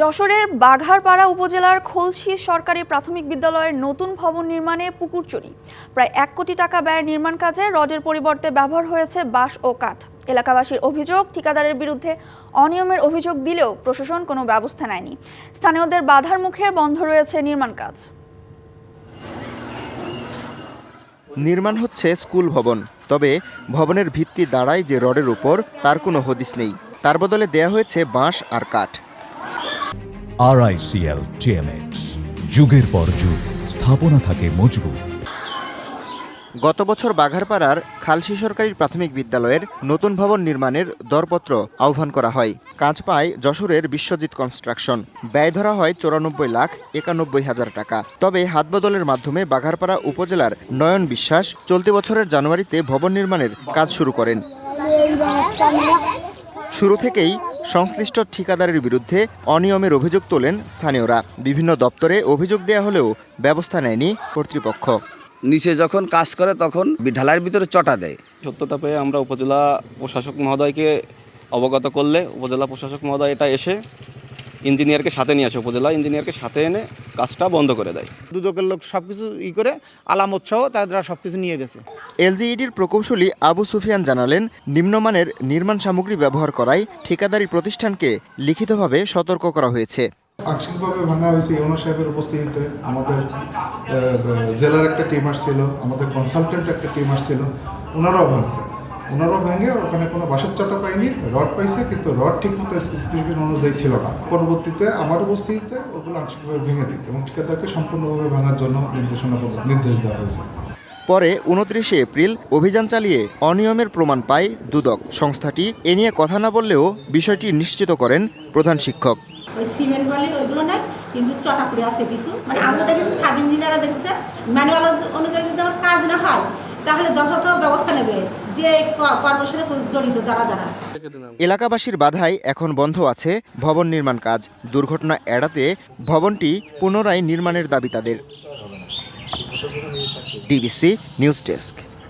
যশোরের বাঘারপাড়া উপজেলার খলসি সরকারি প্রাথমিক বিদ্যালয়ের নতুন ভবন নির্মাণে পুকুর চুরি। প্রায় এক কোটি টাকা ব্যয়ের নির্মাণ কাজে রডের পরিবর্তে ব্যবহার হয়েছে বাঁশ ও কাঠ। এলাকাবাসীর অভিযোগ, ঠিকাদারের বিরুদ্ধে অনিয়মের অভিযোগ দিলেও প্রশাসন কোনো ব্যবস্থা নেয়নি। স্থানীয়দের বাধার মুখে বন্ধ রয়েছে নির্মাণ কাজ। নির্মাণ হচ্ছে স্কুল ভবন, তবে ভবনের ভিত্তি দাঁড়ায় যে রডের উপর, তার কোনো হদিস নেই। তার বদলে দেয়া হয়েছে বাঁশ আর কাঠ। আরআইসিএল টিএমএক্স যুগের পর যুগ, স্থাপনা থাকে মজবুত। গত বছর বাঘারপাড়ার খালসি সরকারি প্রাথমিক বিদ্যালয়ের নতুন ভবন নির্মাণের দরপত্র আহ্বান করা হয়। কাজ পায় যশোরের বিশ্বজিৎ কনস্ট্রাকশন। ব্যয় ধরা হয় চৌরানব্বই লাখ একানব্বই হাজার টাকা। তবে হাতবদলের মাধ্যমে বাঘারপাড়া উপজেলার নয়ন বিশ্বাস চলতি বছরের জানুয়ারিতে ভবন নির্মাণের কাজ শুরু করেন। শুরু থেকেই সংশ্লিষ্ট ঠিকাদারের বিরুদ্ধে অনিয়মের অভিযোগ তোলেন স্থানীয়রা। বিভিন্ন দপ্তরে অভিযোগ দেয়া হলেও ব্যবস্থা নেয়নি কর্তৃপক্ষ। নিচে যখন কাজ করে তখন ঢালাইয়ের ভিতরে চটা দেয়। সত্যতা পেয়ে আমরা উপজেলা প্রশাসক মহোদয়কে অবগত করলে উপজেলা প্রশাসক মহোদয় এটা এসে ইঞ্জিনিয়ারকে সাথে নিয়ে আসে উপজেলা ইঞ্জিনিয়ারকে সাথে এনে কাজটা বন্ধ করে দেয়। দুদকের লোক সব কিছু ই করে আলামত সহ তারা সব কিছু নিয়ে গেছে। এলজিইডির প্রকৌশলী আবু সুফিয়ান জানালেন নিম্নমানের নির্মাণ সামগ্রী ব্যবহার করায় ঠিকাদারি প্রতিষ্ঠানকে লিখিতভাবে সতর্ক করা হয়েছে। আংশিকভাবে ভাঙা হয়েছে ইউনো সাহেবের উপস্থিতিতে। আমাদের জেলার একটা টিম আসছিল আমাদের কনসালটেন্ট একটা টিম আসছিল ওনারাও ভাঙছে। ওনারাও ভেঙে ওখানে কোনো বাসার চাটা পাইনি রড পাইছে কিন্তু রড ঠিকমতো স্পেসিফিকেশন অনুযায়ী ছিল না। পরবর্তীতে আমার উপস্থিতিতে ওগুলো আংশিকভাবে ভেঙে দিই এবং ঠিকাদারকে সম্পূর্ণভাবে ভাঙার জন্য নির্দেশনা নির্দেশ দেওয়া হয়েছে। পরে উনত্রিশে এপ্রিল অভিযান চালিয়ে অনিয়মের প্রমাণ পায় দুদক। সংস্থাটি এ নিয়ে কথা না বললেও বিষয়টি নিশ্চিত করেন প্রধান শিক্ষক। ওই সিমেন্ট বালির ওইগুলো নাই কিন্তু চটা পড়ে আছে কিছু। মানে আমরা দেখেছি সাব ইঞ্জিনিয়াররা দেখেছে ম্যানুয়াল অনুযায়ী যদি আমার কাজ না হয় তাহলে যথাযথ ব্যবস্থা নেবে যে জড়িত যারা যারা। এলাকাবাসীর বাধায় এখন বন্ধ আছে ভবন নির্মাণ কাজ। দুর্ঘটনা এড়াতে ভবনটি পুনরায় নির্মাণের দাবি তাদের। DBC news desk.